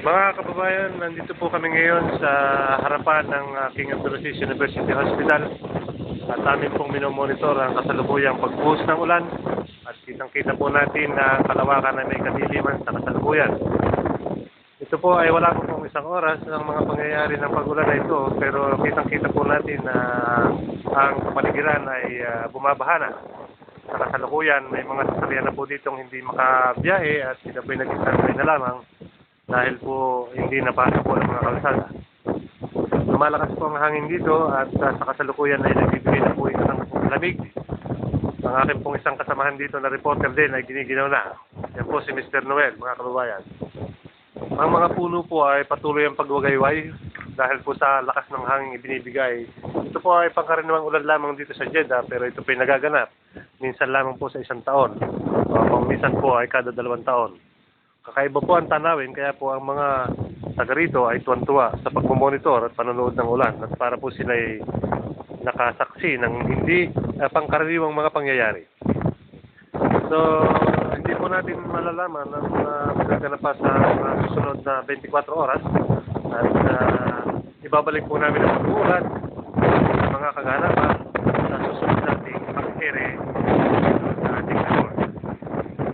Mga kababayan, nandito po kami ngayon sa harapan ng uh, King Abdulaziz University Hospital at amin pong minomonitor ang kasalukuyang pagbuhos ng ulan at kitang-kita po natin na kalawakan na may kadiliman sa kasalukuyan. Ito po ay wala po pong isang oras ng mga pangyayari ng pagulan na ito pero kitang-kita po natin na ang kapaligiran ay uh, bumabaha na. Sa kasalukuyan, may mga sasakyan na po ditong hindi makabiyahe at sila po'y nag-standby na lamang dahil po hindi napasok po ng mga kalsada. Lumalakas po ang hangin dito at uh, sa kasalukuyan ay nagbibigay na po ito ng lamig. Ang akin pong isang kasamahan dito na reporter din ay giniginaw na. Yan po si Mr. Noel, mga kababayan. Ang mga puno po ay patuloy ang pagwagayway dahil po sa lakas ng hangin ibinibigay. Ito po ay pangkaraniwang ulan lamang dito sa Jeddah pero ito po ay nagaganap. Minsan lamang po sa isang taon. O minsan po ay kada dalawang taon. Kakaiba po ang tanawin kaya po ang mga taga rito ay tuwan-tuwa sa pagmumonitor at panonood ng ulan. At para po sila ay nakasaksi ng hindi uh, pangkaraniwang mga pangyayari. So, hindi po natin malalaman ang uh, magaganap pa sa mga susunod na 24 oras. At uh, ibabalik po namin ang pag-uulat